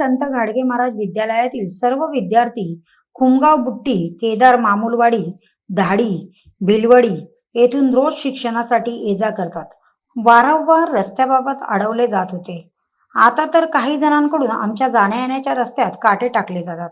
संत गाडगे महाराज विद्यालयातील सर्व विद्यार्थी खुमगाव बुट्टी केदार मामुलवाडी धाडी भिलवडी येथून रोज शिक्षणासाठी ये जा करतात. वारंवार रस्त्याबाबत अडवले जात होते. आता तर काही जणांकडून आमच्या जाण्या येण्याच्या रस्त्यात काटे टाकले जातात.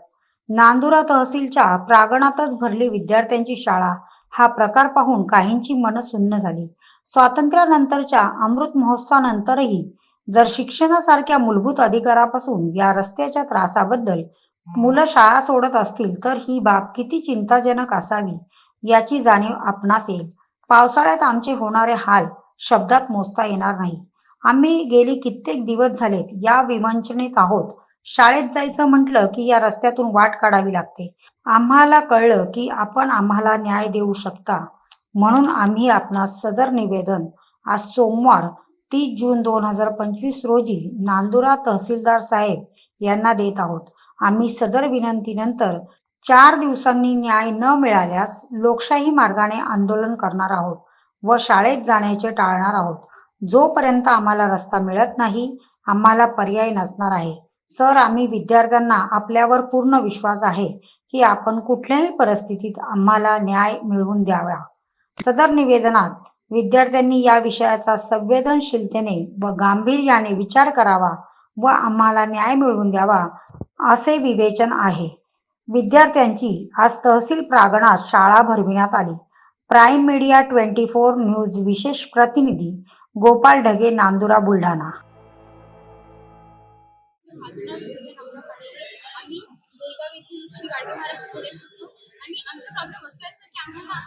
नांदुरा तहसीलच्या प्रांगणातच भरली विद्यार्थ्यांची शाळा. हा प्रकार पाहून काहींची मन सुन्न झाली. स्वातंत्र्यानंतरच्या अमृत महोत्सवानंतरही जर शिक्षणासारख्या मूलभूत अधिकारापासून या रस्त्याच्या त्रासाबद्दल मुलं शाळा सोडत असतील तर ही बाब किती चिंताजनक असावी याची जाणीव आपणास येईल. पावसाळ्यात आमचे होणारे हाल शब्दात मोजता येणार नाही. आम्ही गेली कित्येक दिवस झालेत या विमंचनेत आहोत. शाळेत जायचं म्हटलं की या रस्त्यातून वाट काढावी लागते. आम्हाला कळलं की आपण आम्हाला न्याय देऊ शकता. म्हणून आम्ही आपणास सदर निवेदन आज सोमवार तीस जून दोन हजार पंचवीस रोजी नांदुरा तहसीलदार साहेब यांना देत आहोत. आम्ही सदर विनंतीनंतर चार दिवसांनी न्याय न मिळाल्यास लोकशाही मार्गाने आंदोलन करणार आहोत व शाळेत जाण्याचे टाळणार आहोत. जोपर्यंत आम्हाला रस्ता मिळत नाही आम्हाला पर्याय नसणार आहे. सर आम्ही विद्यार्थ्यांना आपल्यावर पूर्ण विश्वास आहे की आपण कुठल्याही परिस्थितीत आम्हाला न्याय मिळवून द्यावा. सदर निवेदनात विद्यार्थ्यांनी या विषयाचा संवेदनशीलतेने व गांभीर्याने विचार करावा व आम्हाला न्याय मिळवून द्यावा असे विवेचन आहे. विद्यार्थ्यांची आज तहसील प्रांगणात शाळा भरविण्यात आली. Prime media twenty four news विशेष प्रतिनिधी गोपाल ढगे नांदुरा बुलढाणा. आम्ही देगाव येथील श्री गाडगे महाराज विद्यालयात शिकतो आणि आमचा प्रॉब्लेम असा आहे सर की आम्हाला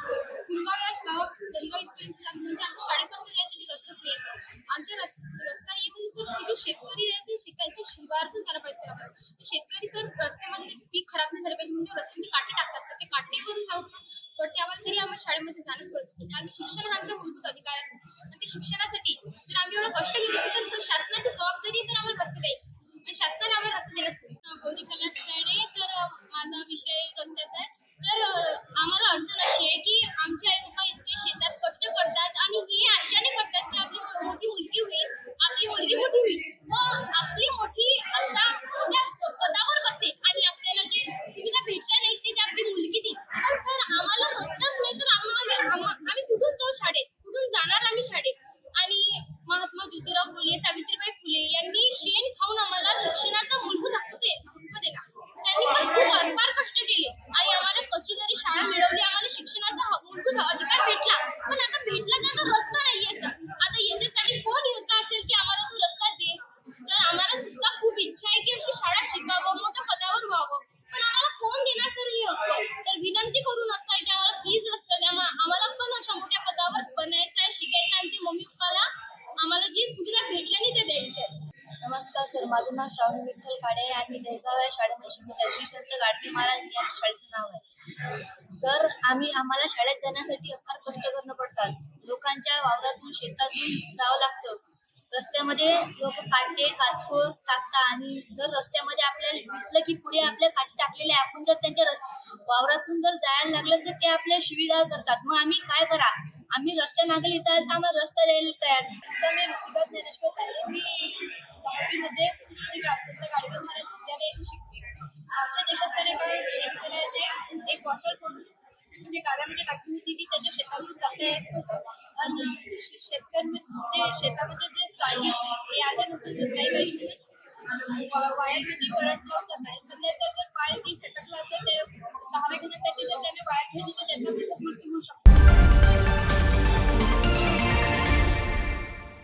खुलगाव या गावापासून दहिगाव इथपर्यंत आम- म्हणजे आमच्या शाळेपर्यंत जायसाठी रस्ताच नाही आहे सर आमच्या रस रस्ता नाही म्हणजे सर तिथे शेतकरी आहे ते शेतांच्या शिवारातून झाला पाहिजे सर शेतकरी सर रस्त्यामध्ये पीक खराब नाही झालं पाहिजे म्हणजे रस्त्यामध्ये काटे टाकतात सर. ते काटेवरून जाऊ पण आम्हाला तरी आम्हाला शाळेमध्ये जाणंच पडत सर. आणि शिक्षण हा आमचा मूलभूत अधिकार आहे आणि ते शिक्षणासाठी जर आम्ही एवढं कष्ट घेत असते तर सर शासनाची जबाबदारी सर आम्हाला रस्ते द्यायची. आणि शासनाने आम्हाला रस्ते देणंच पडेल गौरी कल्याण तर माझा विषय रस्त्याचा आहे. तर आम्हाला अडचण अशी आहे की आमचे आई बाबा इतके शेतात कष्ट करतात आणि हे आशाने करतात की आपली मोठी मुलगी होईल आपली मुलगी मोठी होईल व आपली मोठी अशा मोठ्या पदावर बसेल आणि आपल्याला जे सुविधा भेटल्या नाही ते ती आपली मुलगी देईल पण सर आम्हाला रस्ताच नाही तर आम्हाला आम्हा- आम्ही कुठून जाऊ शाळेत कुठून जाणार आम्ही शाळेत आणि महात्मा ज्योतिराव फुले सावित्रीबाई फुले यांनी शेण खाऊन आम्हाला शिक्षणाचा मूलभूत हक्क दे- हक्क दिला त्यांनी पण खूप अपार कष्ट केले आणि आम्हाला कशी तरी शाळा मिळवली आम्हाला शिक्षणाचा ह- मूलभूत अधिकार भेटला पण आता भेटला तर तो रस्ता नाहीये सर आता याच्यासाठी कोण योद्धा असेल की आम्हाला तो रस्ता दे सर आम्हाला सुद्धा खूप इच्छा आहे की अशी शाळा शिकावं मोठ्या पदावर व्हावं पण आम्हाला कोण देणार सर हे हक्क तर विनंती करून असं आहे की आम्हाला प्लीज रस्ता द्या आम्हा- आम्हाला पण अशा मोठ्या पदावर बनायचं आहे शिकायचं आहे आमच्या मम्मी पप्पाला आम्हाला जी सुविधा भेटल्या नाही ते द्यायच्या आहेत. नमस्कार सर माझं नाव श्रावण विठ्ठल काडे आहे. आम्ही दहेगाव या शाळेमध्ये शिकत आहे. श्री संत गाडगे महाराज या शाळेचं नाव आहे. सर आम्ही आम्हाला शाळेत जाण्यासाठी फार कष्ट करणं पडतात. लोकांच्या वावरातून शेतातून जावं लागतं. रस्त्यामध्ये लोक काटे काचकोर टाकतात आणि जर रस्त्यामध्ये आपल्याला दिसलं की पुढे आपल्या काटे टाकलेले आपण जर त्यांच्या रस वावरातून जर जायला लागलं तर ते आपल्या शिवीगाळ करतात. मग आम्ही काय करा? आम्ही रस्त्या मागेल इथं तर आम्हाला रस्ता द्यायला तयार. नाही. मी ऋतुराज ज्ञानेश्वर तायडे मी दहावीमध्ये संत गाडगे महाराज विद्यालय येथे शिकते आमच्या देखत सर एका शेतकऱ्याने एक बॉटल फोडून म्हणजे गाड्यामध्ये म्हणजे टाकली होती की त्याच्या शेतामध्ये जाता येत होतं आणि शेतकरी म्हणजे ते शेतामध्ये जे प्राणी ते आल्यानंतर जर पाहिजे वेळी वायरमध्ये करंट लावून जात आहे तर त्याचा जर पाय ती सटकला तर ते सहारा घेण्यासाठी जर त्याने वायर घेतली तर त्याचा मृत्यू होऊ शकतो.